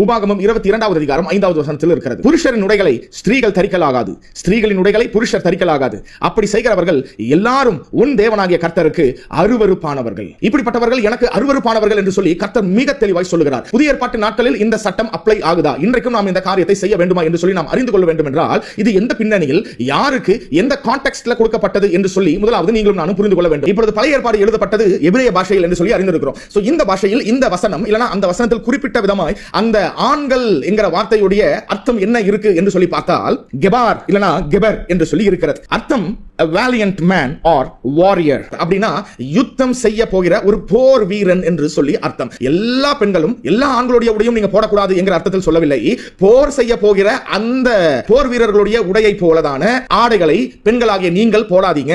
உபாகமம் இருபத்தி இரண்டாவது அதிகாரம் ஐந்தாவது வசனத்தில் இருக்கிறது. புருஷரின் உடைகளை ஸ்திரீகள் தரிக்கலாகாது. ஸ்திரீகளின் உடைகளை புருஷர் தரிக்கலாகாது. அப்படி செய்கிறவர்கள் எல்லாரும் உன் தேவனாகிய கர்த்தருக்கு அருவருப்பானவர்கள். இப்படிப்பட்டவர்கள் எனக்கு அருவருப்பானவர்கள் என்று சொல்லி கர்த்தர் மிக தெளிவாய் சொல்லுகிறார். புதிய ஏற்பாட்டு நாட்களில் இந்த சட்டம் அப்ளை ஆகுதா? இன்றைக்கும் நாம் இந்த காரியத்தை செய்ய வேண்டுமா என்று சொல்லி நாம் அறிந்து கொள்ள வேண்டும் என்றால் இது எந்த பின்னணியில் யாருக்கு எந்த கான்டெக்ட்ல கொடுக்கப்பட்டது என்று சொல்லி முதலாவது நீங்களும் நானும் புரிந்து கொள்ள வேண்டும். இப்பொழுது பழைய ஏற்பாடு எழுதப்பட்டது எபிரேய பாஷையில் என்று சொல்லி அறிந்திருக்கிறோம். இந்த பாஷையில் இந்த வசனம் இல்லைனா அந்த வசனத்தில் குறிப்பிட்ட விதமாய் அந்த ஆண்கள் என்கிற வார்த்தையுடைய அர்த்தம் என்ன இருக்கு என்று சொல்லி பார்த்தால் கெபார் இல்லனா கெபர் என்று சொல்லி இருக்கிறது அர்த்தம் வேலியன்ட் மேன் ஆர் வாரியர் அப்படின்னா யுத்தம் செய்ய போகிற ஒரு போர் வீரன் என்று சொல்லி அர்த்தம். எல்லா பெண்களும் எல்லா ஆண்களுடைய உடையும் நீங்க போடக்கூடாது என்கிற அர்த்தத்தில் சொல்லவில்லை. போர் செய்ய போகிற அந்த போர் வீரர்களுடைய உடையை போலதான ஆடைகளை பெண்களாகிய நீங்கள் போடாதீங்க